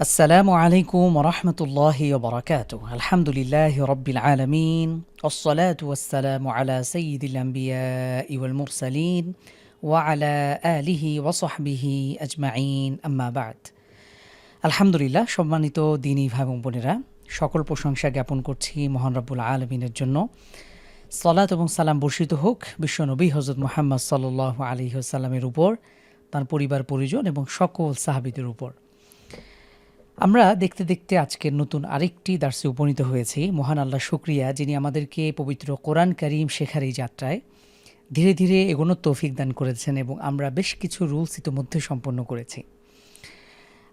আসসালামু আলাইকুম রহমতুল্লাহ বরকাত আলহামদুলিল্লাহ রব্বিল আলমিন ওসলাত ওয়াসালাম আলা সঈদুল আম্বিয়া ইউল মুরসালিন ওয়ালা আলিহি ওয়াসহাবিহি আজমাইন আম্মাবাদ আলহামদুলিল্লাহ সম্মানিত দিনী ভাই এবং বোনেরা, সকল প্রশংসা জ্ঞাপন করছি মোহন রব্বুল আলমিনের জন্য। সলাত এবং সালাম বর্ষিত হোক বিশ্বনবী হজরত মোহাম্মদ সাল্লাহ আলী সাল্লামের উপর, তার পরিবার পরিজন এবং সকল সাহাবিদের উপর। আমরা দেখতে দেখতে আজকের নতুন আরেকটি দার্সে উপনীত হয়েছি। মহান আল্লাহ শুক্রিয়া যিনি আমাদেরকে পবিত্র কোরআন করিম শেখার এই যাত্রায় ধীরে ধীরে এগোনোর তৌফিক দান করেছেন এবং আমরা বেশ কিছু রুলস ইতোমধ্যে সম্পন্ন করেছি।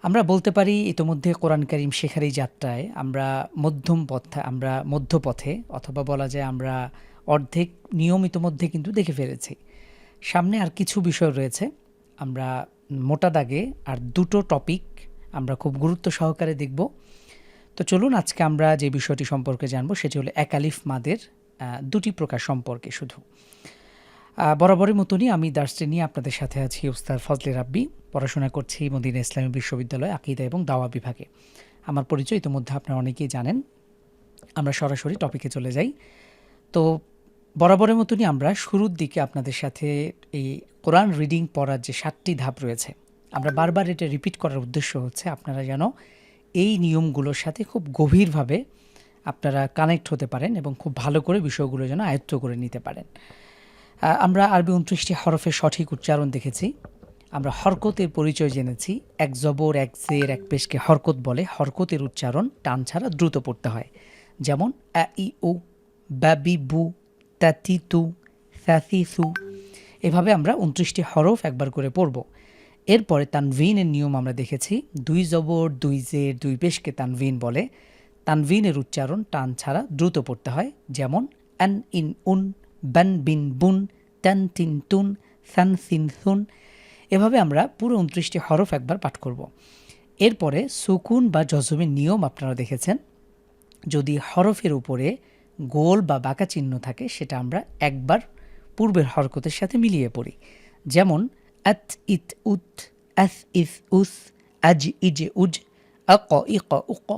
আমরা বলতে পারি, ইতোমধ্যে কোরআন করিম শেখার এই যাত্রায় আমরা মধ্যম পথে আমরা মধ্যপথে অথবা বলা যায় আমরা অর্ধেক নিয়ম ইতোমধ্যে কিন্তু দেখে ফেলেছি। সামনে আর কিছু বিষয় রয়েছে। আমরা মোটা দাগে আর দুটো টপিক আমরা খুব গুরুত্ব সহকারে দেখব। তো চলুন আজকে আমরা যে বিষয়টি সম্পর্কে জানব সেটি হলো একালিফ মাদের দুটি প্রকার সম্পর্কে শুধু। বরাবরের মতনই আমি দার্সটি নিয়ে আপনাদের সাথে আছি উস্তাদ ফজলে রাব্বি। পড়াশোনা করছি মদিনা ইসলামী বিশ্ববিদ্যালয় আকিদা এবং দাওয়া বিভাগে। আমার পরিচয় ইতিমধ্যে আপনারা অনেকেই জানেন। আমরা সরাসরি টপিকে চলে যাই। তো বরাবরের মতনই আমরা শুরুর দিকে আপনাদের সাথে এই কোরআন রিডিং পড়ার যে সাতটি ধাপ রয়েছে আমরা বারবার এটা রিপিট করার উদ্দেশ্য হচ্ছে আপনারা যেন এই নিয়মগুলোর সাথে খুব গভীরভাবে আপনারা কানেক্ট হতে পারেন এবং খুব ভালো করে বিষয়গুলো যেন আয়ত্ত করে নিতে পারেন। আমরা আরবি উনত্রিশটি হরফের সঠিক উচ্চারণ দেখেছি। আমরা হরকতের পরিচয় জেনেছি। এক জবর, এক জের, এক পেশকে হরকত বলে। হরকতের উচ্চারণ টান ছাড়া দ্রুত পড়তে হয়। যেমন, আ, ই, উ বাবি বু তাতি তু এভাবে আমরা উনত্রিশটি হরফ একবার করে পড়ব। এরপরে তানভিনের নিয়ম আমরা দেখেছি, দুই জবর, দুই জের, দুই পেশকে তানভিন বলে। তানভিনের উচ্চারণ টান ছাড়া দ্রুত পড়তে হয়, যেমন, অ্যান ইন উন, ব্যান বিন বুন টান তিন তুন সান সিন সুন। এভাবে আমরা পুরো উনত্রিশটি হরফ একবার পাঠ করব। এরপরে সুকুন বা জজমের নিয়ম আপনারা দেখেছেন। যদি হরফের উপরে গোল বা বাঁকা চিহ্ন থাকে, সেটা আমরা একবার পূর্বের হরকতের সাথে মিলিয়ে পড়ি। যেমন আত ইত উত আস ইস উস আজ ইজে উজ আক ইক উক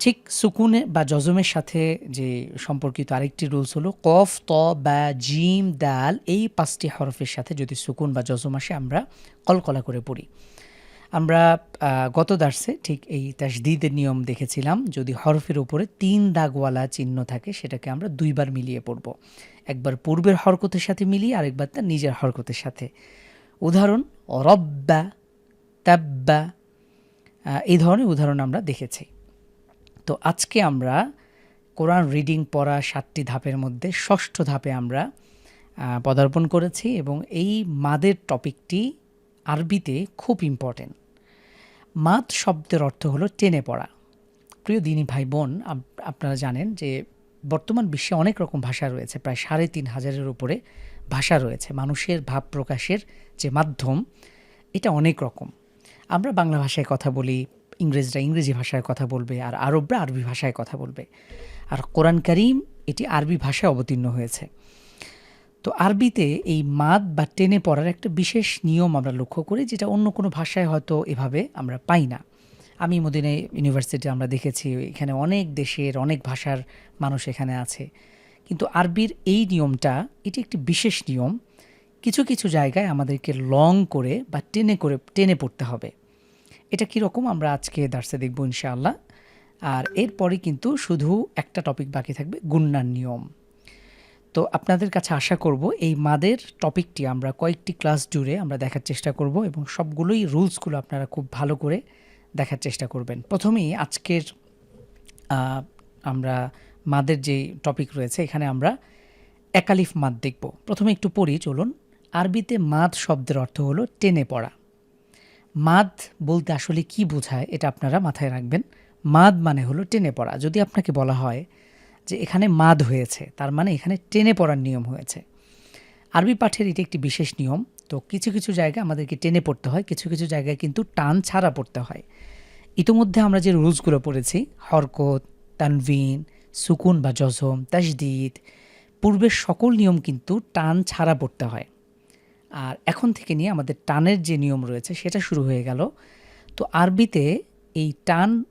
ঠিক সুকুনে বা জজমের সাথে যে সম্পর্কিত আরেকটি রুলস হলো কফ, ত, বা, জিম, দাল এই পাঁচটি হরফের সাথে যদি সুকুন বা জজম আসে আমরা কলকলা করে পড়ি। আমরা গত দার্সে ঠিক এই তাসদিদের নিয়ম দেখেছিলাম, যদি হরফের উপরে তিন দাগওয়ালা চিহ্ন থাকে সেটাকে আমরা দুইবার মিলিয়ে পড়ব। একবার পূর্বের হরকতের সাথে মিলিয়ে আরেকবার তার নিজের হরকতের সাথে। উদাহরণ, রব্বা, তাব্বা এই ধরনের উদাহরণ আমরা দেখেছি। তো আজকে আমরা কোরআন রিডিং পড়া সাতটি ধাপের মধ্যে ষষ্ঠ ধাপে আমরা পদার্পণ করেছি এবং এই মাদের টপিকটি আরবিতে খুব ইম্পর্টেন্ট মাদ শব্দের অর্থ হলো টেনে পড়া। প্রিয় দিনী ভাই বোন আপ- আপনারা জানেন যে বর্তমান বিশ্বে অনেক রকম ভাষা রয়েছে, প্রায় সাড়ে তিন হাজারের উপরে ভাষা রয়েছে, মানুষের ভাব প্রকাশের যে মাধ্যম, এটা অনেক রকম। আমরা বাংলা ভাষায় কথা বলি, ইংরেজরা ইংরেজি ভাষায় কথা বলবে আর আরবরা আরবি ভাষায় কথা বলবে। আর কোরআন করিম, এটি আরবি ভাষায় অবতীর্ণ হয়েছে। তো আরবিতে এই মাদ বা টেনে পড়ার একটা বিশেষ নিয়ম আমরা লক্ষ্য করি, যেটা অন্য কোনো ভাষায় হয়তো এভাবে আমরা পাই না। আমি মদিনা ইউনিভার্সিটি আমরা দেখেছি, এখানে অনেক দেশের অনেক ভাষার মানুষ এখানে আছে। কিন্তু আরবির এই নিয়মটা, এটি একটি বিশেষ নিয়ম। কিছু কিছু জায়গায় আমাদেরকে লং করে বা টেনে করে, টেনে পড়তে হবে। এটা কীরকম আমরা আজকে দার্সে দেখব ইনশাআল্লাহ। আর এরপরে কিন্তু শুধু একটা টপিক বাকি থাকবে, গুন্নার নিয়ম। তো আপনাদের কাছে আশা করব এই মাদের টপিকটি আমরা কয়েকটি ক্লাস জুড়ে আমরা দেখার চেষ্টা করব এবং সবগুলোই রুলসগুলো আপনারা খুব ভালো করে দেখার চেষ্টা করবেন। প্রথমেই আজকের আমরা মাদের যে টপিক রয়েছে, এখানে আমরা একালিফ মাদ দেখব। প্রথমে একটু পড়ি, চলুন। আরবিতে মাদ শব্দের অর্থ হলো টেনে পড়া। মাদ বলতে আসলে কি বোঝায়, এটা আপনারা মাথায় রাখবেন। মাদ মানে হলো টেনে পড়া। যদি আপনাকে বলা হয় যে এখানে মাদ হয়েছে, তার মানে এখানে টেনে পড়ার নিয়ম হয়েছে। আরবি পাঠের এটি একটি বিশেষ নিয়ম। তো কিছু কিছু জায়গায় আমাদেরকে টেনে পড়তে হয়, কিছু কিছু জায়গায় কিন্তু টান ছাড়া পড়তে হয়। ইতোমধ্যে আমরা যে রুলসগুলো পড়েছি, হরকত, তানভিন সুকুন বা জজম তাসদিদ পূর্বের সকল নিয়ম কিন্তু টান ছাড়া পড়তে হয়। আর এখন থেকে নিয়ে আমাদের টানের যে নিয়ম রয়েছে, সেটা শুরু হয়ে গেল। তো আরবিতে এই টান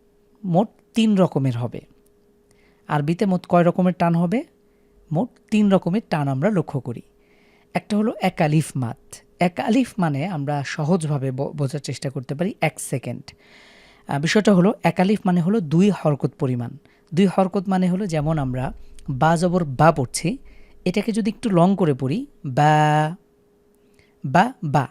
মোট তিন রকমের হবে। আরবিতে মোট কয় রকমের টান হবে? মোট তিন রকমের টান আমরা লক্ষ্য করি। একটা হলো একালিফ মাত। একালিফ মানে আমরা সহজভাবে বোঝার চেষ্টা করতে পারি এক সেকেন্ড। বিষয়টা হলো একালিফ মানে হলো দুই হরকত পরিমাণ। দুই হরকত মানে হলো যেমন আমরা বা জবর বা পড়ছি, এটাকে যদি একটু লং করে পড়ি, বা বা বা,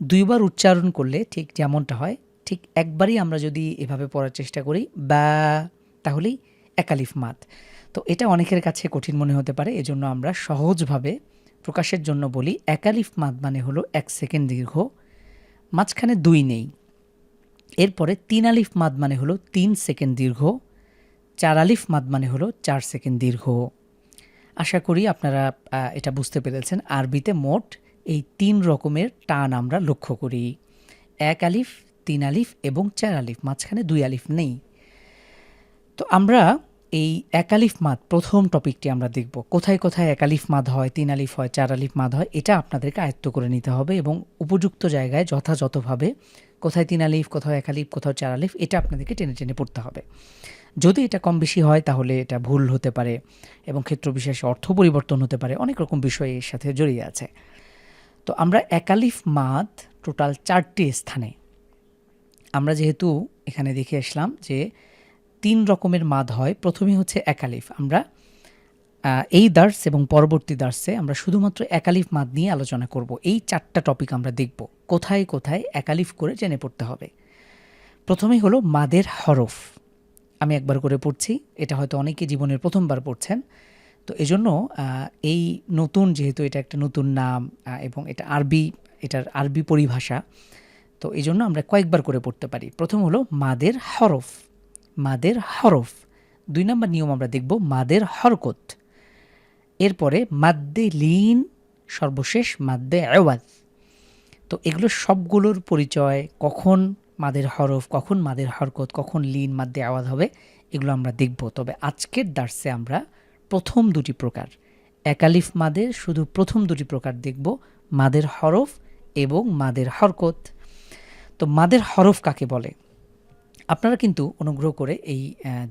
দুইবার উচ্চারণ করলে ঠিক যেমনটা হয়, ঠিক একবারই আমরা যদি এভাবে পড়ার চেষ্টা করি, বা, তাহলেই একালিফ মাত। তো এটা অনেকের কাছে কঠিন মনে হতে পারে, এজন্য আমরা সহজভাবে প্রকাশের জন্য বলি একালিফ মাত মানে হলো এক সেকেন্ড দীর্ঘ, মাঝখানে দুই নেই। এরপরে তিন আলিফ মাদ মানে হলো তিন সেকেন্ড দীর্ঘ চার আলিফ মাদ মানে হলো চার সেকেন্ড দীর্ঘ। আশা করি আপনারা এটা বুঝতে পেরেছেন। আরবিতে মোট এই তিন রকমের টান আমরা লক্ষ্য করি। এক আলিফ, তিন আলিফ এবং চার আলিফ, মাঝখানে দুই আলিফ নেই। তো আমরা এই একালিফ মাদ, প্রথম টপিকটি আমরা দেখব। কোথায় কোথায় একালিফ মাদ হয়, তিন আলিফ হয়, চার আলিফ মাদ হয়, এটা আপনাদেরকে আয়ত্ত করে নিতে হবে এবং উপযুক্ত জায়গায় যথাযথভাবে কোথায় তিন আলিফ কোথাও এক আলিফ কোথাও চার আলিফ, এটা আপনাদেরকে টেনে টেনে পড়তে হবে। যদি এটা কম বেশি হয়, তাহলে এটা ভুল হতে পারে এবং ক্ষেত্র বিশেষে অর্থ পরিবর্তন হতে পারে, অনেক রকম বিষয় এর সাথে জড়িয়ে আছে। তো আমরা একালিফ মাদ টোটাল চারটি স্থানে। আমরা যেহেতু এখানে দেখে আসলাম যে তিন রকমের মাদ হয়। প্রথমেই হচ্ছে একালিফ। আমরা এই দার্স এবং পরবর্তী দার্সে আমরা শুধুমাত্র একালিফ মাদ নিয়ে আলোচনা করব। এই চারটা টপিক আমরা দেখব। কোথায় কোথায় একালিফ করে জেনে পড়তে হবে। প্রথমেই হলো মাদের হরফ। আমি একবার করে পড়ছি। এটা হয়তো অনেকে জীবনের প্রথমবার পড়ছেন। তো এজন্য এই নতুন, যেহেতু এটা একটা নতুন নাম এবং এটা আরবি, এটার আরবি পরিভাষা, তো এই জন্য আমরা কয়েকবার করে পড়তে পারি। প্রথম হলো মাদের হরফ। মাদের হরফ। দুই নম্বর নিয়ম আমরা দেখব, মাদের হরকত। এরপরে মাদ্দে লিন সর্বশেষ মাদ্দে আওয়াজ তো এগুলো সবগুলোর পরিচয়, কখন মাদের হরফ, কখন মাদের হরকত, কখন লিন, মাদ্দে আওয়াজ হবে, এগুলো আমরা দেখব। তবে আজকের দার্সে আমরা প্রথম দুটি প্রকার একালিফ মাদের শুধু প্রথম দুটি প্রকার দেখব, মাদের হরফ এবং মাদের হরকত। তো মাদের হরফ কাকে বলে? আপনারা কিন্তু অনুগ্রহ করে এই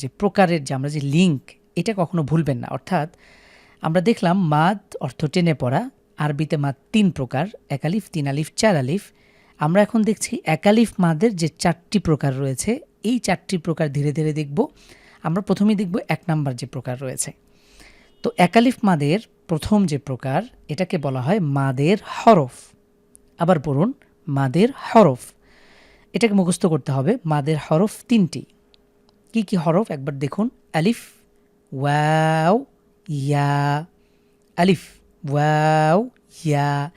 যে প্রকারের যে আমরা যে লিঙ্ক এটা কখনো ভুলবেন না। অর্থাৎ আমরা দেখলাম মাদ অর্থ টেনে পড়া, আরবিতে মাদ তিন প্রকার একালিফ তিন আলিফ, চার আলিফ। আমরা এখন দেখছি একালিফ মাদের যে চারটি প্রকার রয়েছে, এই চারটি প্রকার ধীরে ধীরে দেখব। আমরা প্রথমেই দেখব এক নাম্বার যে প্রকার রয়েছে। তো একালিফ মাদের প্রথম যে প্রকার, এটাকে বলা হয় মাদের হরফ। আবার পড়ুন, মাদের হরফ। এটাকে মুখস্থ করতে হবে মাদের হরফ তিনটি। কি কি হরফ? একবার দেখুন। আলিফ, ওয়াও, ইয়া। আলিফ, ওয়াও, ইয়া।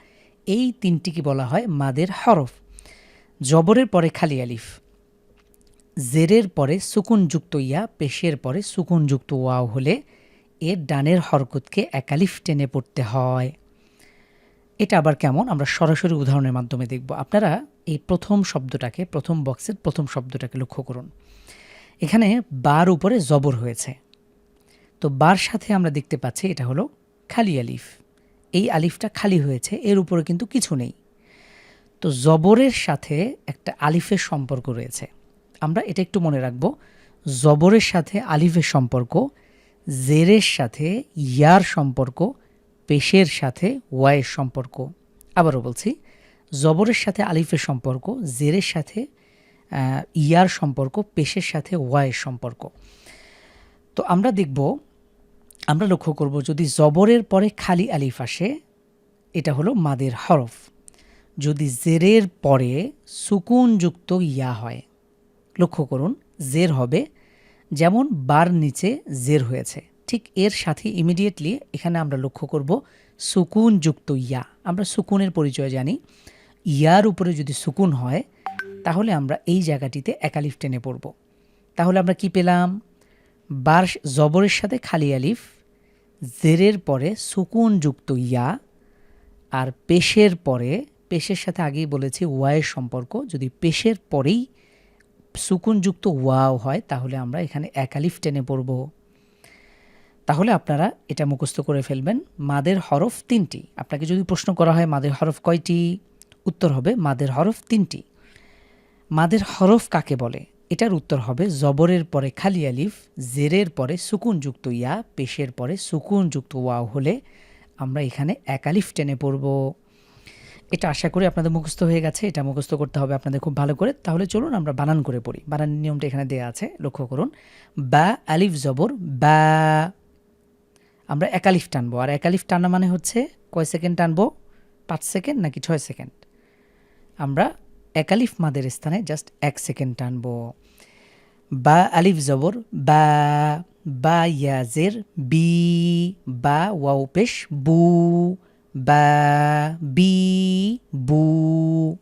এই তিনটিকে বলা হয় মাদের হরফ। জবরের পরে খালি আলিফ। জেরের পরে সুকুনযুক্ত ইয়া। পেশের পরে সুকুনযুক্ত ওয়াও হলে এর ডানের হরকতকে একালিফ টেনে পড়তে হয়। এটা আবার কেমন? আমরা সরাসরি উদাহরণের মাধ্যমে দেখব। আপনারা এই প্রথম শব্দটাকে, প্রথম বক্সের প্রথম শব্দটাকে লক্ষ্য করুন। এখানে বার উপরে জবর হয়েছে। তো বার সাথে আমরা দেখতে পাচ্ছি এটা হলো খালি আলিফ। এই আলিফটা খালি হয়েছে, এর উপরে কিন্তু কিছু নেই। তো জবরের সাথে একটা আলিফের সম্পর্ক রয়েছে। আমরা এটা একটু মনে রাখব। জবরের সাথে আলিফের সম্পর্ক, জেরের সাথে ইয়ার সম্পর্ক পেশের সাথে ওয়াইয়ের সম্পর্ক। আবারও বলছি, জবরের সাথে আলিফের সম্পর্ক, জেরের সাথে ইয়ার সম্পর্ক, পেশের সাথে ওয়াইয়ের সম্পর্ক। তো আমরা দেখব, আমরা লক্ষ্য করব যদি জবরের পরে খালি আলিফ আসে, এটা হলো মাদের হরফ। যদি জেরের পরে সুকুনযুক্ত ইয়া হয়, লক্ষ্য করুন, জের হবে, যেমন বার নিচে জের হয়েছে। ঠিক এর সাথে ইমিডিয়েটলি এখানে আমরা লক্ষ্য করব সুকুন যুক্ত ইয়া। আমরা সুকুনের পরিচয় জানি। ইয়ার উপরে যদি সুকুন হয়, তাহলে আমরা এই জায়গাটিতে একালিফ টেনে পড়ব। তাহলে আমরা কি পেলাম? বার জবরের সাথে খালি আলিফ, জেরের পরে সুকুন যুক্ত ইয়া, আর পেশের পরে, পেশের সাথে আগেই বলেছি ওয়ায়ের সম্পর্ক, যদি পেশের পরেই সুকুনযুক্ত ওয়াও হয়, তাহলে আমরা এখানে একালিফ টেনে পড়ব। তাহলে আপনারা এটা মুখস্থ করে ফেলবেন। মাদের হরফ তিনটি। আপনাকে যদি প্রশ্ন করা হয়, মাদের হরফ কয়টি? উত্তর হবে, মাদের হরফ তিনটি। মাদের হরফ কাকে বলে? এটার উত্তর হবে, জবরের পরে খালি আলিফ, জেরের পরে সুকুনযুক্ত ইয়া, পেশের পরে সুকুনযুক্ত ওয়াও হলে আমরা এখানে এক আলিফ টেনে পড়ব। এটা আশা করি আপনাদের মুখস্থ হয়ে গেছে, এটা মুখস্থ করতে হবে আপনাদের খুব ভালো করে। তাহলে চলুন আমরা বানান করে পড়ি। বানানের নিয়মটা এখানে দেওয়া আছে, লক্ষ্য করুন। বা, আলিফ, জবর, বা। আমরা একালিফ টানবো। আর একালিফ টানা মানে হচ্ছে কয় সেকেন্ড টানবো? পাঁচ সেকেন্ড নাকি ছয় সেকেন্ড? আমরা একালিফ মাদের স্থানে জাস্ট এক সেকেন্ড টানবো। বা আলিফ জবর, বা বা ইয়াজের, বি, বা ওয়াও পেশ, বু, বা, বি, বু।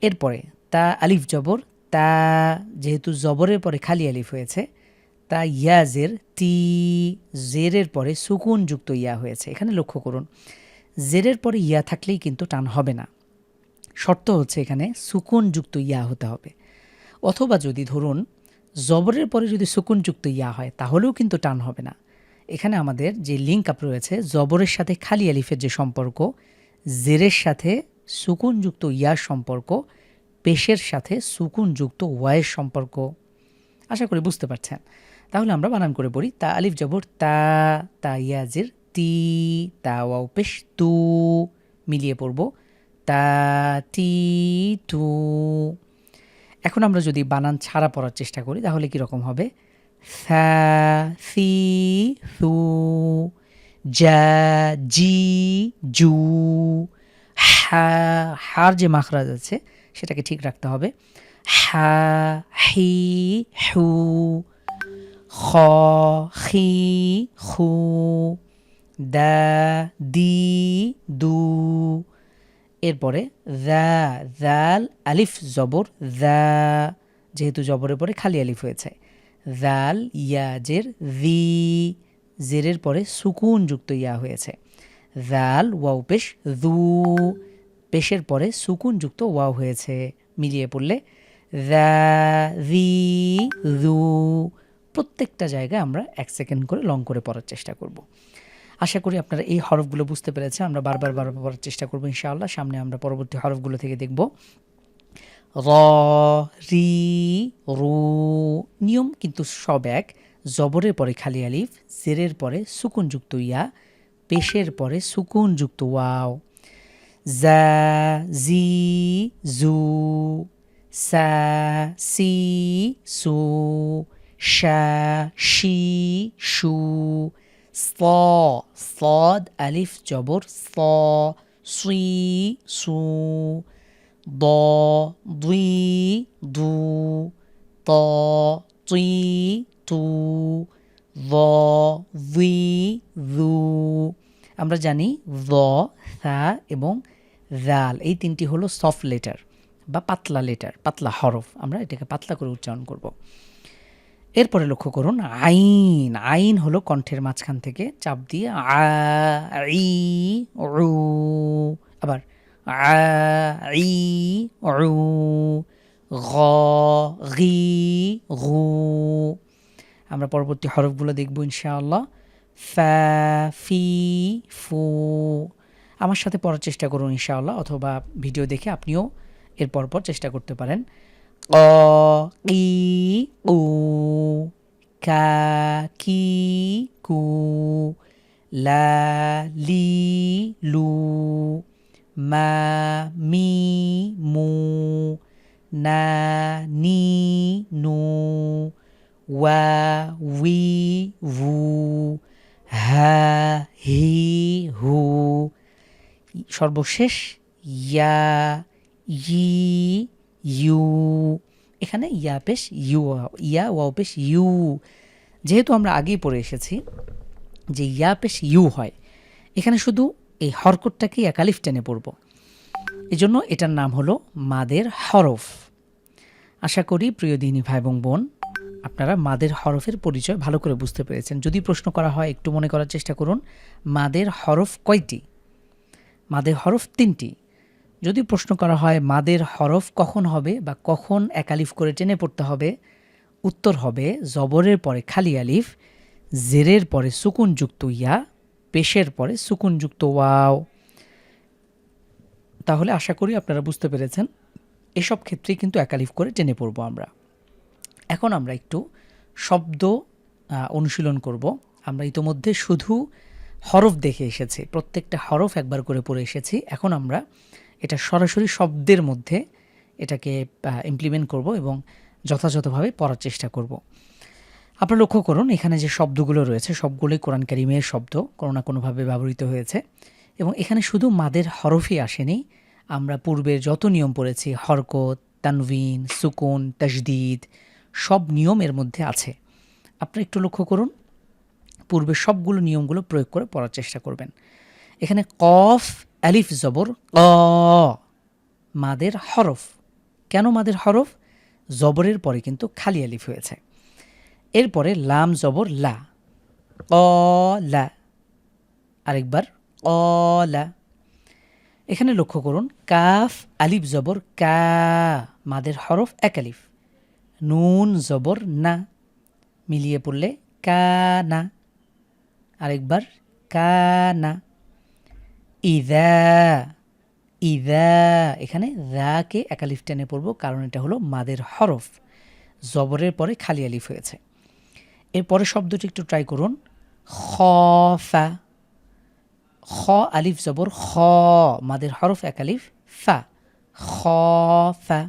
এরপরে তা আলিফ জবর, তা যেহেতু জবরের পরে খালি আলিফ হয়েছে তা ইয়াজের, তি, জেরের পরে সুকুনযুক্ত ইয়া হয়েছে। এখানে লক্ষ্য করুন, জেরের পরে ইয়া থাকলেই কিন্তু টান হবে না। শর্ত হচ্ছে এখানে সুকুনযুক্ত ইয়া হতে হবে। অথবা যদি ধরুন, জবরের পরে যদি সুকুনযুক্ত ইয়া হয়, তাহলেও কিন্তু টান হবে না। এখানে আমাদের যে লিঙ্ক আপ রয়েছে, জবরের সাথে খালি আলিফের যে সম্পর্ক, জেরের সাথে সুকুনযুক্ত ইয়ার সম্পর্ক, পেশের সাথে সুকুনযুক্ত ওয়ায়ের সম্পর্ক। আশা করি বুঝতে পারছেন। তাহলে আমরা বানান করে পড়ি, তা আলিফ জবর তা তা ইয়াজির তি, তা ওয়াও পেশ তু মিলিয়ে পড়ব, তা তি তু। এখন আমরা যদি বানান ছাড়া পড়ার চেষ্টা করি, তাহলে কীরকম হবে? থা সি সু জা, জি, জু, হা, হার যে মাখরাজ আছে, সেটাকে ঠিক রাখতে হবে। হা, হি, হু খ খি খু দা দি দু এরপরে দা দাল আলিফ জবর দা যেহেতু জবরের পরে খালি আলিফ হয়েছে। দাল ইয়াজের দি জেরের পরে সুকুন যুক্ত ইয়া হয়েছে। দাল ওয়াও পেশ দু। পেশের পরে সুকুন যুক্ত ওয়াও হয়েছে। মিলিয়ে পড়লে দা দি দু। প্রত্যেকটা জায়গায় আমরা এক সেকেন্ড করে লং করে পড়ার চেষ্টা করব। আশা করি আপনারা এই হরফগুলো বুঝতে পেরেছেন। আমরা বারবার বারবার পড়ার চেষ্টা করব ইনশাআল্লাহ। সামনে আমরা পরবর্তী হরফগুলো থেকে দেখব। র, রি, রু, নিয়ম কিন্তু সব এক। জবরের পরে খালি আলিফ, জেরের পরে সুকুনযুক্ত ইয়া, পেশের পরে সুকুনযুক্ত ওয়াও। জা, জি, জু, সা, সি, সু শা শি শু স صاد আলিফ জবর স সুই সু ض ضي দু ত তুই তু ظ ظি ذু আমরা জানি দ থা এবং জাল এই তিনটি হলো সফট লেটার বা পাতলা লেটার পাতলা হরফ আমরা এটাকে পাতলা করে উচ্চারণ করব এরপরে লক্ষ্য করুন, আইন আইন হলো কণ্ঠের মাঝখান থেকে চাপ দিয়ে আ, ই উ আবার আ, ই উ গ গি গু আমরা পরবর্তী হরফগুলো দেখব ইনশাআল্লাহ। ফা ফি, ফু। আমার সাথে পড়ার চেষ্টা করুন ইনশাআল্লাহ, অথবা ভিডিও দেখে আপনিও এর পরপর চেষ্টা করতে পারেন। কি উ কা কি কু লা লি লু মা মি মু না নি নু ওয়া উই ভু হা হি হু সর্বশেষ ইয়া ই ইউ এখানে ইয়া পেশ ইউ ইয়া, ওয়াও পেশ ইউ যেহেতু আমরা আগেই পড়ে এসেছি যে ইয়া পেশ ইউ হয়, এখানে শুধু এই হরকটটাকে একালিফ টেনে পড়ব। এজন্য এটার নাম হলো মাদের হরফ। আশা করি প্রিয় দিনী ভাই এবং বোন, আপনারা মাদের হরফের পরিচয় ভালো করে বুঝতে পেরেছেন। যদি প্রশ্ন করা হয়, একটু মনে করার চেষ্টা করুন, মাদের হরফ কয়টি? মাদের হরফ তিনটি। যদি প্রশ্ন করা হয়, মাদের হরফ কখন হবে বা কখন একালিফ করে টেনে পড়তে হবে? উত্তর হবে, জবরের পরে খালি আলিফ, জেরের পরে সুকুনযুক্ত ইয়া, পেশের পরে সুকুনযুক্ত ওয়াও। তাহলে আশা করি আপনারা বুঝতে পেরেছেন, এসব ক্ষেত্রেই কিন্তু একালিফ করে টেনে পড়ব আমরা। এখন আমরা একটু শব্দ অনুশীলন করব। আমরা ইতোমধ্যে শুধু হরফ দেখে এসেছি, প্রত্যেকটা হরফ একবার করে পড়ে এসেছি। এখন আমরা এটা সরাসরি শব্দের মধ্যে এটাকে ইমপ্লিমেন্ট করব এবং যথাযথভাবে পড়ার চেষ্টা করব। আপনারা লক্ষ্য করুন, এখানে যে শব্দগুলো রয়েছে, সবগুলোই কোরআন কারিমের শব্দ, কোনো না কোনোভাবে ব্যবহৃত হয়েছে। এবং এখানে শুধু মাদের হরফই আসেনি, আমরা পূর্বের যত নিয়ম পড়েছি, হরকত, তানভিন, সুকুন, তাজদিদ, সব নিয়ম এর মধ্যে আছে। আপনারা একটু লক্ষ্য করুন পূর্বে সবগুলো নিয়মগুলো প্রয়োগ করে পড়ার চেষ্টা করবেন। এখানে কফ আলিফ জবর ক। মাদের হরফ। কেন মাদের হরফ? জবরের পরে কিন্তু খালি আলিফ হয়েছে। এরপরে লাম জবর লা। ক লা। আরেকবার ক লা। এখানে লক্ষ্য করুন, কাফ, আলিফ জবর কা। মাদের হরফ এক আলিফ। নুন জবর না। মিলিয়ে পড়লে কা কানা আরেকবার কানা ইদা ইদা। এখানে দাকে একালিফ টেনে পড়ব, কারণ এটা হলো মাদের হরফ। জবরের পরে খালি আলিফ হয়েছে। এরপরে শব্দটি একটু ট্রাই করুন। খফা। খ আলিফ জবর খ, মাদের হরফ এক আলিফ, ফা। খফা।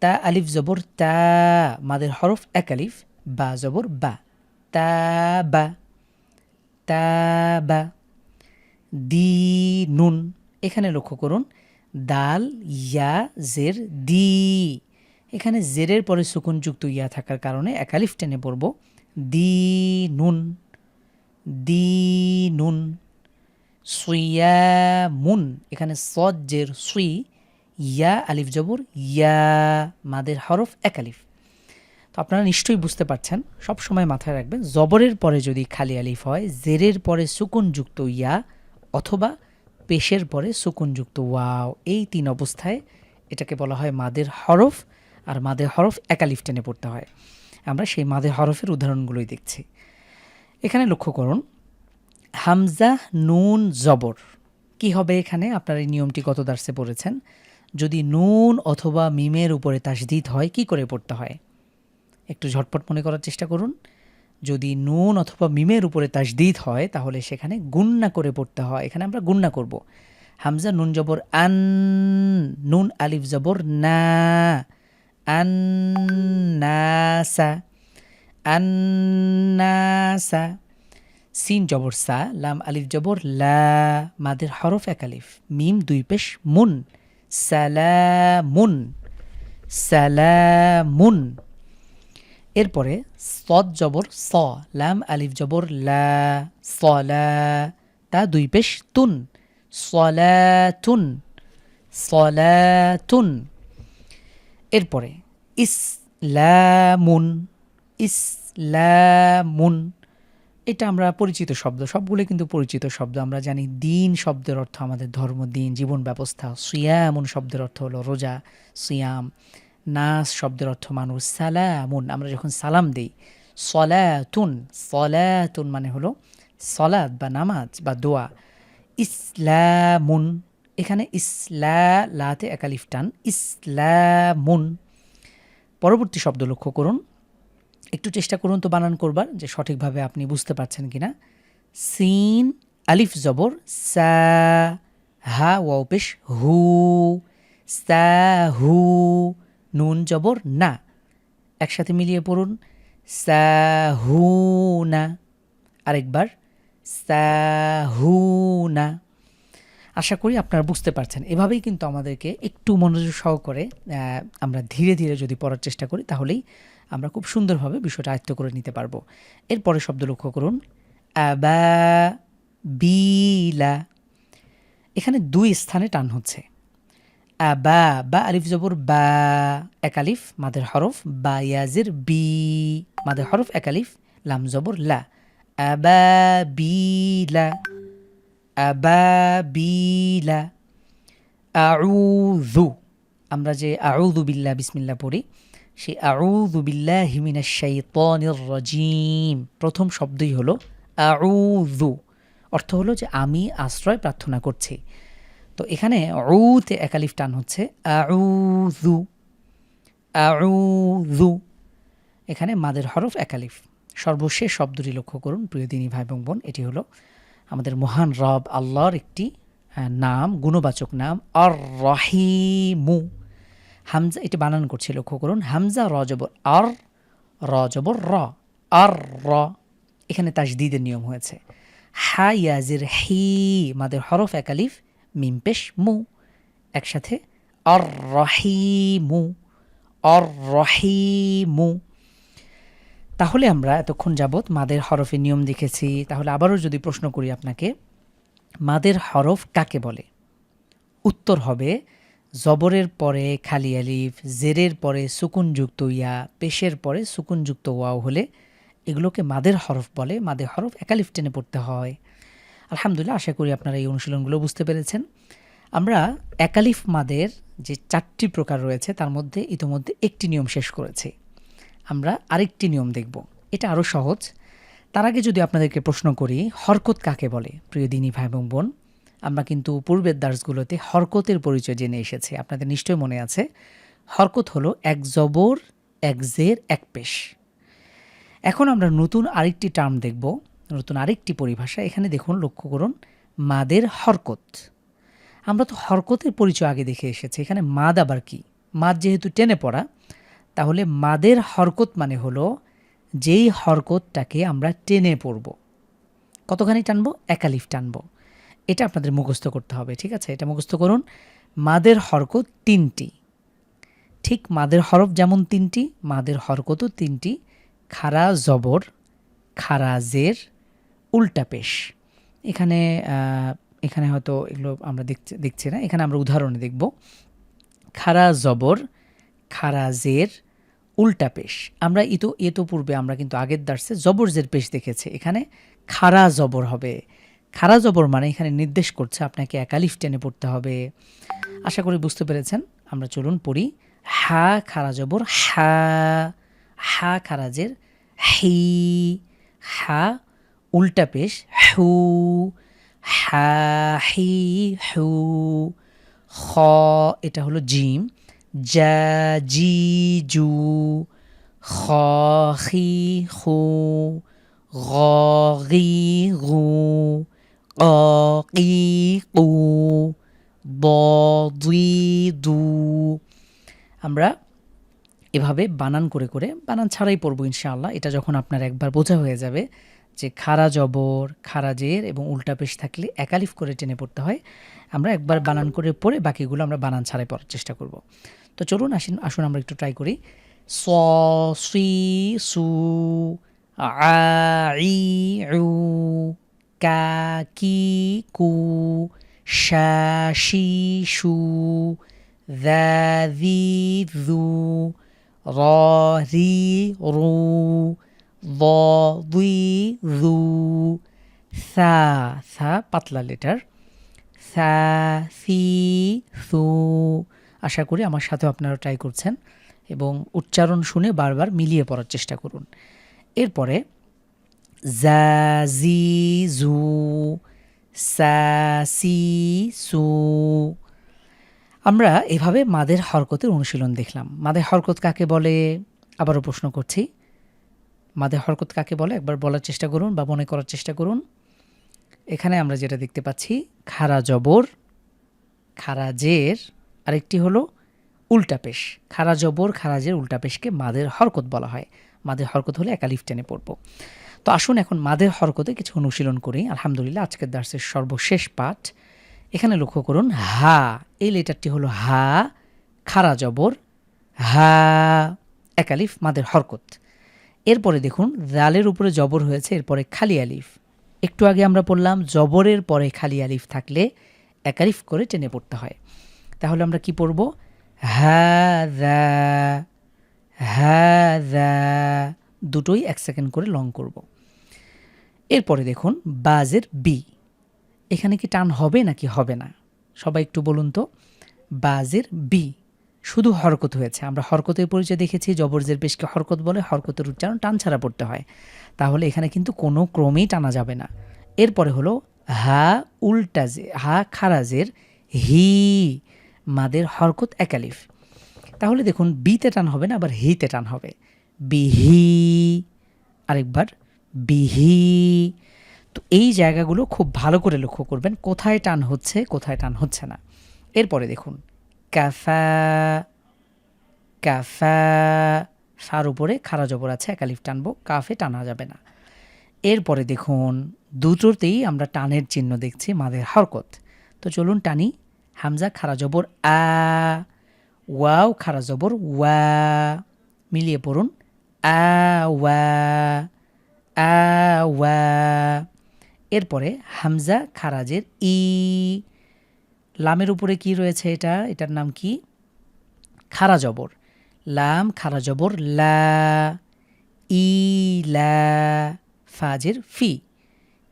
তা আলিফ জবর তা, মাদের হরফ এক আলিফ, বা জবর বা। তা বা। তা বা। দি নুন। এখানে লক্ষ্য করুন, দাল, ইয়া, জের, দি। এখানে জেরের পরে সুকুনযুক্ত ইয়া থাকার কারণে একালিফ টেনে পড়ব। দি নুন। দি নুন। সুইয়ামুন এখানে সদ, জের, সুই। ইয়া, আলিফ জবর, ইয়া, মাদের হরফ এক আলিফ। তো আপনারা নিশ্চয়ই বুঝতে পারছেন সব সময় মাথায় রাখবেন, জবরের পরে যদি খালি আলিফ হয়, জেরের পরে সুকুনযুক্ত ইয়া অথবা পেশের পরে সুকুনযুক্ত। ওয়াও, এই তিন অবস্থায় এটাকে বলা হয় মাদের হরফ আর মাদের হরফ একালিফ টেনে পড়তে হয়। আমরা সেই মাদের হরফের উদাহরণগুলোই দেখছি। এখানে লক্ষ্য করুন, হামজা নুন জবর। কি হবে এখানে? আপনার এই নিয়মটি কত দার্সে পড়েছেন। যদি নুন অথবা মিমের উপরে তাসদিদ হয়, কি করে পড়তে হয়? একটু ঝটপট মনে করার চেষ্টা করুন। যদি নুন অথবা মিমের উপরে তাসদিদ হয়, তাহলে সেখানে গুন্না করে পড়তে হয়। এখানে আমরা গুন্না করব। হামজা, নুন জবর আন, নুন আলিফ জবর না আন্নাসা আন্নাসা সিন জবর সা, লাম আলিফ জবর লা, মাদের হরফ এক আলিফ, মিম দুই পেশ মুন, সালামুন সালামুন। এরপরে সদ জবর স, লাম, আলিফ জবর লা তা দুই পেশ তুন। সলাতুন সলাতুন। এরপরে ইসলামুন ইসলামুন। এটা আমরা পরিচিত শব্দ সবগুলো কিন্তু পরিচিত শব্দ। আমরা জানি দিন শব্দের অর্থ আমাদের ধর্ম, দিন, জীবন ব্যবস্থা। সিয়ামুন শব্দের অর্থ হলো রোজা, সিয়াম। নাস শব্দের অর্থ মানুষ, সালামুন। আমরা যখন সালাম দিই, সলাতুন সলাতুন মানে হলো সলাদ বা নামাজ বা দোয়া। ইসলামুন, এখানে ইসলা লাতে একালিফ টান, ইসলামুন। পরবর্তী শব্দ লক্ষ্য করুন। একটু চেষ্টা করুন তো বানান করবার, যে সঠিকভাবে আপনি বুঝতে পারছেন কিনা। সিন, আলিফ জবর, সা, হা, ওয়াও, পেশ, হু। সা, হু। নুন, জবর, না। একসাথে মিলিয়ে পড়ুন। সা হু না আরেকবার। সা হু না আশা করি আপনারা বুঝতে পারছেন। এভাবেই কিন্তু আমাদেরকে একটু মনোযোগ সহকারে আমরা ধীরে ধীরে যদি পড়ার চেষ্টা করি, তাহলেই আমরা খুব সুন্দরভাবে বিষয়টা আয়ত্ত করে নিতে পারব। এরপরে শব্দ লক্ষ্য করুন। আবা বিলা এখানে দুই স্থানে টান হচ্ছে। আবা বা আলিফ জবর, বা একালিফ মাদের হরফ, বা ইয়াজির, বি, মাদের হরফ একালিফ লাম জবর, লা। আবা বিলা আবাবিলা আউযু। আমরা যে আউযু বিল্লাহ, বিসমিল্লাহ পড়ি, সেই আউযু বিল্লাহ হিমিনাশ শাইতানির রাজিম। প্রথম শব্দই হলো আউযু। অর্থ হলো যে আমি আশ্রয় প্রার্থনা করছি। তো এখানে তে একালিফ টান হচ্ছে, আউযু আউযু। এখানে মাদের হরফ একালিফ। সর্বশেষ শব্দটি লক্ষ্য করুন, প্রিয় দিনী ভাই এবং বোন, এটি হলো আমাদের মহান রব আল্লাহর একটি নাম, গুণবাচক নাম আর রহিমু হামজা, এটি বানান করছি, লক্ষ্য করুন, হামজা, র জবর, আর, র জবর, র আর র এখানে তাজদিদের নিয়ম হয়েছে। হা, ইয়াজির, হি, মাদের হরফ একালিফ। মিম পেশ মু। একসাথে আর রহিমু আর রহিমু তাহলে আমরা এতক্ষণ যাবৎ মাদের হরফের নিয়ম দেখেছি। তাহলে আবারও যদি প্রশ্ন করি আপনাকে, মাদের হরফ কাকে বলে? উত্তর হবে, জবরের পরে খালি আলিফ, জেরের পরে সুকুনযুক্ত ইয়া, পেশের পরে সুকুনযুক্ত ওয়াও হলে এগুলোকে মাদের হরফ বলে। মাদের হরফ একালিফ টেনে পড়তে হয়। আলহামদুলিল্লাহ, আশা করি আপনারা এই অনুশীলনগুলো বুঝতে পেরেছেন। আমরা একালিফ মাদের যে চারটি প্রকার রয়েছে, তার মধ্যে ইতোমধ্যে একটি নিয়ম শেষ করেছি। আমরা আরেকটি নিয়ম দেখব। এটা আরও সহজ। তার আগে যদি আপনাদেরকে প্রশ্ন করি, হরকত কাকে বলে? প্রিয় দিনী ভাই এবং বোন, আমরা কিন্তু পূর্বের দার্সগুলোতে হরকতের পরিচয় জেনে এসেছি। আপনাদের নিশ্চয়ই মনে আছে, হরকত হলো এক জবর, এক জের, এক পেশ। এখন আমরা নতুন আরেকটি টার্ম দেখব। নতুন আরেকটি পরিভাষা, এখানে দেখুন, লক্ষ্য করুন, মাদের হরকত। আমরা তো হরকতের পরিচয় আগে দেখে এসেছি, এখানে মাদ আবার কি? মাদ যেহেতু টেনে পড়া, তাহলে মাদের হরকত মানে হলো যেই হরকতটাকে আমরা টেনে পড়ব। কতখানি টানবো? একালিফ টানবো। এটা আপনাদের মুখস্থ করতে হবে, ঠিক আছে? এটা মুখস্থ করুন, মাদের হরকত তিনটি। ঠিক মাদের হরফ যেমন তিনটি, মাদের হরকতও তিনটি, খারা জবর, খারা জের উল্টা পেশ। এখানে এখানে হয়তো এগুলো আমরা দেখছি দেখছি না। এখানে আমরা উদাহরণে দেখব। খারা জবর, খারা জের, উল্টা পেশ। আমরা ইতো পূর্বে আমরা কিন্তু আগের দার্সে জবর জের পেশ দেখেছি। এখানে খারা জবর হবে। খারা জবর মানে এখানে নির্দেশ করছে আপনাকে একালিফ টেনে পড়তে হবে। আশা করি বুঝতে পেরেছেন। আমরা চলুন পড়ি। হা, খারা জবর, হা হা খারাজের হি হা উল্টা পেশ, হু, হা, হি, হু, খ, এটা হলো জিম, জা, জি, জু, খ খি খু গ, গি, গু ক কি, কু, ব, দুই, দু। আমরা এভাবে বানান করে করে, বানান ছাড়াই পড়ব ইনশাআল্লাহ। এটা যখন আপনার একবার বোঝা হয়ে যাবে যে খারা জবর, খারা জের এবং উল্টা পেশ থাকলে একালিফ করে টেনে পড়তে হয়। আমরা একবার বানান করে পড়ে বাকিগুলো আমরা বানান ছাড়াই পড়ার চেষ্টা করব। তো চলুন আসুন আসুন আমরা একটু ট্রাই করি। স, সি, সু আই উ, কা, কি, কু, শা, শি, সু, দ্যা রু র, রি, রু ذু সা সা, পাতলা লেটার সা, সি, সু, আশা করি আমার সাথেও আপনারা ট্রাই করছেন এবং উচ্চারণ শুনে বারবার মিলিয়ে পড়ার চেষ্টা করুন। এরপরে জা জি, জু, সা, সি, সু, আমরা এভাবে মাদের হরকতের অনুশীলন দেখলাম। মাদের হরকত কাকে বলে? আবারও প্রশ্ন করছি। মাদের হরকত কাকে বলে? একবার বলার চেষ্টা করুন বা মনে করার চেষ্টা করুন। এখানে আমরা যেটা দেখতে পাচ্ছি, খারা জবর, খারা জের, আরেকটি হলো উল্টা পেশ। খারা জবর খারাজের উল্টা পেশকে মাদের হরকত বলা হয়। মাদের হরকত হলে একালিফ টেনে পড়ব। তো আসুন এখন মাদের হরকতে কিছু অনুশীলন করি। আলহামদুলিল্লাহ, আজকের দার্সের সর্বশেষ পাঠ। এখানে লক্ষ্য করুন, হা, এই লেটারটি হলো হা, খারা জবর, হা একালিফ মাদের হরকত। এরপরে দেখুন দালের উপরে জবর হয়েছে, এরপরে খালি আলিফ। একটু আগে আমরা পড়লাম, জবরের পরে খালি আলিফ থাকলে একালিফ করে টেনে পড়তে হয়। তাহলে আমরা কি পড়ব? হ্যাঁ হ্যাঁ দুটোই এক সেকেন্ড করে লং করব। এরপরে দেখুন, বাজের বি এখানে কি টান হবে নাকি হবে না? সবাই একটু বলুন তো। বাজের বি শুধু হরকত হয়েছে। আমরা হরকতের পরিচয় দেখেছি, জবরজের পেশকে হরকত বলে হরকতের উচ্চারণ টান ছাড়া পড়তে হয়। তাহলে এখানে কিন্তু কোনো ক্রমেই টানা যাবে না। এরপরে হলো, হা উল্টা জে হা খারাজের হি, মাদের হরকত একালিফ তাহলে দেখুন, বিতে টান হবে না, আবার হিতে টান হবে। বিহি, আরেকবার, বিহি। তো এই জায়গাগুলো খুব ভালো করে লক্ষ্য করবেন, কোথায় টান হচ্ছে, কোথায় টান হচ্ছে না। এরপরে দেখুন ক্যাফা ক্যাফা সার উপরে খারা জবর আছে একালিফ টানবো, কাফে টানা যাবে না। এরপরে দেখুন, দুটোতেই আমরা টানের চিহ্ন দেখছি, মাদের হরকত। তো চলুন টানি, হামজা, খারা জবর, আ, ওয়াও, খারা জবর, ওয়া, মিলিয়ে পড়ুন, আ, ওয়া আ, ওয়া। এরপরে হামজা, খারাজের ই লামের উপরে কি রয়েছে এটা? এটার নাম কি? খারা জবর। লাম, খারা জবর, লা, ই, লা, ফাজের ফি।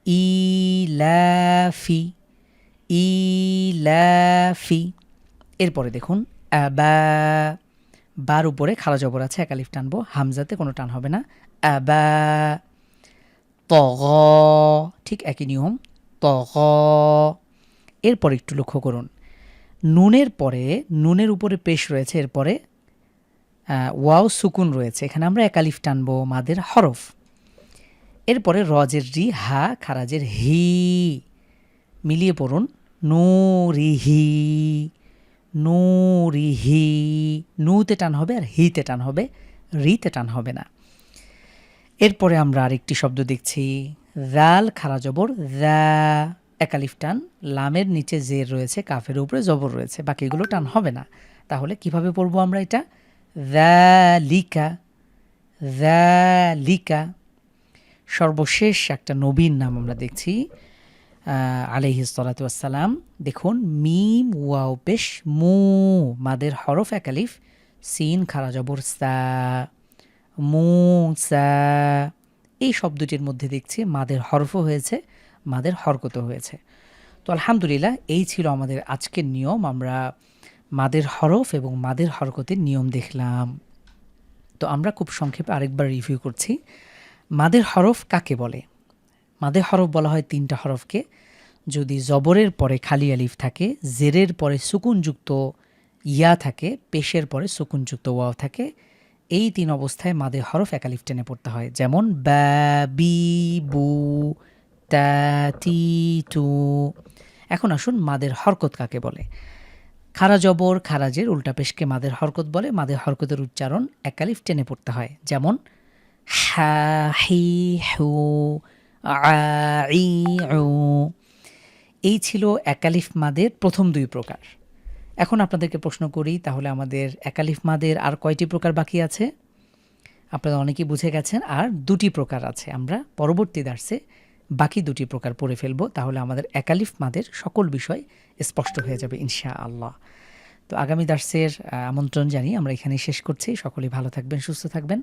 ই, লা, ফি। ই, লা, ফি। এরপরে দেখুন আবা বার উপরে খারা জবর আছে একালিফ টানবো। হামজাতে কোনো টান হবে না। আবা তগ ঠিক একই নিয়ম। তগ এরপর একটু লক্ষ্য করুন। নুনের পরে, নুনের উপরে পেশ রয়েছে, এরপরে ওয়াও সুকুন রয়েছে। এখানে আমরা একালিফ টানবো, মাদের হরফ। এরপরে রজের রি, হা, খারাজের হি। মিলিয়ে পড়ুন, নুরিহি নুরিহি। নুতে টান হবে আর হিতে টান হবে, রিতে টান হবে না। এরপরে আমরা আরেকটি শব্দ দেখছি জাল খারা জবর দা। একালিফ টান, লামের নিচে জের রয়েছে, কাফের উপরে জবর রয়েছে, বাকিগুলো টান হবে না। তাহলে কীভাবে পড়ব আমরা এটা? লিকা লিকা সর্বশেষ একটা নবীন নাম আমরা দেখছি আলহি সালাতাম দেখুন, মিম, ওয়াও পেশ মু, মাদের হরফ একালিফ, সিন খারা জবর, সা মুসা এই শব্দটির মধ্যে দেখছি মাদের হরফও হয়েছে মাদের হরকত হয়েছে। তো আলহামদুলিল্লাহ, এই ছিল আমাদের আজকের নিয়ম। আমরা মাদের হরফ এবং মাদের হরকতের নিয়ম দেখলাম। তো আমরা খুব সংক্ষেপে আরেকবার রিভিউ করছি। মাদের হরফ কাকে বলে? মাদের হরফ বলা হয় তিনটা হরফকে। যদি জবরের পরে খালি আলিফ থাকে, জেরের পরে সুকুনযুক্ত ইয়া থাকে, পেশের পরে সুকুনযুক্ত ওয়াও থাকে, এই তিন অবস্থায় মাদের হরফ একালিফ টেনে পড়তে হয়। যেমন ব্যা, বি, বু তা টু এখন আসুন মাদের হরকত কাকে বলে? খারা জবর খারাজের উল্টা পেশকে মাদের হরকত বলে। মাদের হরকতের উচ্চারণ একালিফ টেনে পড়তে হয়। যেমন হা। এই ছিল একালিফ মাদের প্রথম দুই প্রকার। এখন আপনাদেরকে প্রশ্ন করি, তাহলে আমাদের একালিফ মাদের আর কয়টি প্রকার বাকি আছে? আপনারা অনেকেই বুঝে গেছেন, আর দুটি প্রকার আছে। আমরা পরবর্তী দার্সে বাকি দুটি প্রকার পড়ে ফেলব, তাহলে আমাদের একালিফ মাদের সকল বিষয় স্পষ্ট হয়ে যাবে ইনশা আল্লাহ তো আগামী দার্সের আমন্ত্রণ জানিয়ে আমরা এখানেই শেষ করছি। সকলেই ভালো থাকবেন, সুস্থ থাকবেন।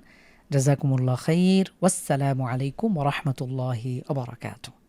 জাজাকুমুল্লাহ খাইর। ওয়াসালামু আলাইকুম ওরহমতুল্লাহি ওবরাকাতু